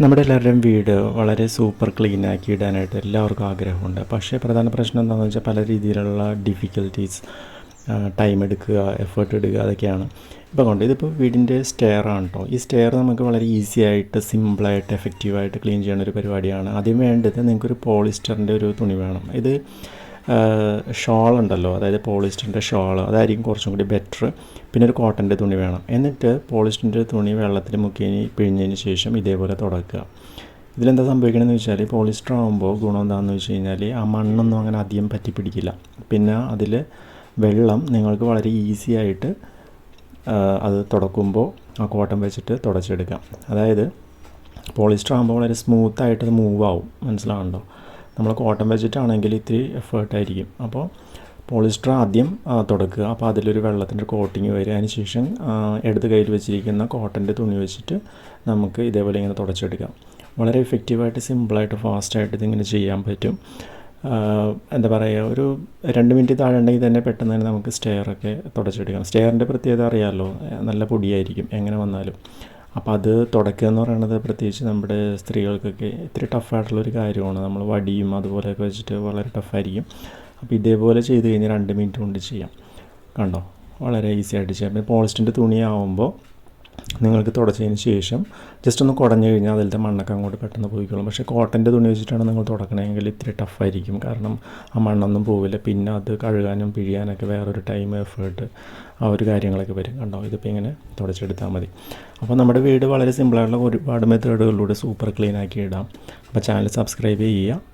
നമ്മുടെ എല്ലാവരുടെയും വീട് വളരെ സൂപ്പർ ക്ലീൻ ആക്കി ഇടാനായിട്ട് എല്ലാവർക്കും ആഗ്രഹമുണ്ട്. പക്ഷേ പ്രധാന പ്രശ്നം എന്താണെന്ന് വെച്ചാൽ പല രീതിയിലുള്ള ഡിഫിക്കൽറ്റീസ് ടൈം എടുക്കുക എഫേർട്ട് എടുക്കുക അതൊക്കെയാണ്. ഇപ്പോൾ കൊണ്ട് ഇതിപ്പോൾ വീടിന്റെ സ്റ്റെയർ ആണ് കേട്ടോ ഈ സ്റ്റെയർ നമുക്ക് വളരെ ഈസി ആയിട്ട് സിമ്പിളായിട്ട് എഫക്റ്റീവായിട്ട് ക്ലീൻ ചെയ്യുന്ന ഒരു പരിപാടിയാണ്. ആദ്യം വേണ്ടത് നിങ്ങൾക്കൊരു പോളിസ്റ്ററിന്റെ ഒരു തുണി വേണം. ഇത് ഷോൾ ഉണ്ടല്ലോ. അതായത് പോളിസ്റ്ററിന്റെ ഷോൾ. അതായിരിക്കും കുറച്ചും കൂടി ബെറ്റർ പിന്നെ ഒരു കോട്ടന്റെ തുണി വേണം. എന്നിട്ട് പോളിസ്റ്ററിന്റെ തുണി വെള്ളത്തിൽ മുക്കി പിഴിഞ്ഞതിന് ശേഷം ഇതേപോലെ തുടക്കുക. ഇതിലെന്താ സംഭവിക്കണമെന്ന് വെച്ചാൽ പോളിസ്റ്റർ ആകുമ്പോൾ ഗുണം എന്താണെന്ന് വെച്ച് കഴിഞ്ഞാൽ ആ മണ്ണൊന്നും അങ്ങനെ അധികം പറ്റി പിടിക്കില്ല. പിന്നെ അതിൽ വെള്ളം നിങ്ങൾക്ക് വളരെ ഈസി ആയിട്ട് അത് തുടക്കുമ്പോൾ ആ കോട്ടൺ വെച്ചിട്ട് തുടച്ചെടുക്കാം. അതായത് പോളിസ്റ്റർ ആകുമ്പോൾ വളരെ സ്മൂത്തായിട്ട് അത് മൂവ് ആവും. മനസ്സിലാവുന്നുണ്ടോ? നമ്മൾ കോട്ടൺ വെച്ചിട്ടാണെങ്കിൽ ഇത്തിരി എഫേർട്ടായിരിക്കും അപ്പോൾ പോളിസ്റ്റർ ആദ്യം തുടക്കുക. അപ്പോൾ അതിലൊരു വെള്ളത്തിന്റെ കോട്ടിങ് വരിക. അതിന് ശേഷം ഇടത് കയ്യിൽ വെച്ചിരിക്കുന്ന കോട്ടന്റെ തുണി വെച്ചിട്ട് നമുക്ക് ഇതേപോലെ ഇങ്ങനെ തുടച്ചെടുക്കാം. വളരെ എഫക്റ്റീവായിട്ട് സിമ്പിളായിട്ട് ഫാസ്റ്റായിട്ട് ഇതിങ്ങനെ ചെയ്യാൻ പറ്റും. എന്താ പറയുക ഒരു രണ്ട് മിനിറ്റ് താഴെ ഉണ്ടെങ്കിൽ തന്നെ പെട്ടെന്ന് തന്നെ നമുക്ക് സ്റ്റെയറൊക്കെ തുടച്ചെടുക്കാം. സ്റ്റെയറിന്റെ പ്രത്യേകത അറിയാമല്ലോ നല്ല പൊടിയായിരിക്കും എങ്ങനെ വന്നാലും. അപ്പോൾ അത് തുടക്കുക എന്ന് പറയുന്നത് പ്രത്യേകിച്ച് നമ്മുടെ സ്ത്രീകൾക്കൊക്കെ ഇത്തിരി ടഫായിട്ടുള്ളൊരു കാര്യമാണ്. നമ്മൾ വടിയും അതുപോലെയൊക്കെ വെച്ചിട്ട് വളരെ ടഫായിരിക്കും അപ്പോൾ ഇതേപോലെ ചെയ്ത് കഴിഞ്ഞാൽ രണ്ട് മിനിറ്റ് കൊണ്ട് ചെയ്യാം. കണ്ടോ? വളരെ ഈസി ആയിട്ട് ചെയ്യാം. പിന്നെ പോളിസ്റ്റിന്റെ തുണിയാവുമ്പോൾ നിങ്ങൾക്ക് തുടച്ചതിന് ശേഷം ജസ്റ്റ് ഒന്ന് കുടഞ്ഞു കഴിഞ്ഞാൽ അതിലത്തെ മണ്ണൊക്കെ അങ്ങോട്ട് പെട്ടെന്ന് പോയിക്കോളും. പക്ഷേ കോട്ടന്റെ തുണി വെച്ചിട്ടാണ് നിങ്ങൾ തുടക്കണമെങ്കിൽ ഇത്തിരി ടഫായിരിക്കും കാരണം ആ മണ്ണൊന്നും പോവില്ല. പിന്നെ അത് കഴുകാനും പിഴിയാനൊക്കെ വേറൊരു ടൈം എഫേർട്ട് ആ ഒരു കാര്യങ്ങളൊക്കെ വരും. കണ്ടോ? ഇതിപ്പോൾ ഇങ്ങനെ തുടച്ചെടുത്താൽ മതി. അപ്പോൾ നമ്മുടെ വീട് വളരെ സിമ്പിളായിട്ടുള്ള ഒരുപാട് മെത്തേഡുകളിലൂടെ സൂപ്പർ ക്ലീൻ ആക്കി ഇടാം. അപ്പോൾ ചാനൽ സബ്സ്ക്രൈബ് ചെയ്യുക.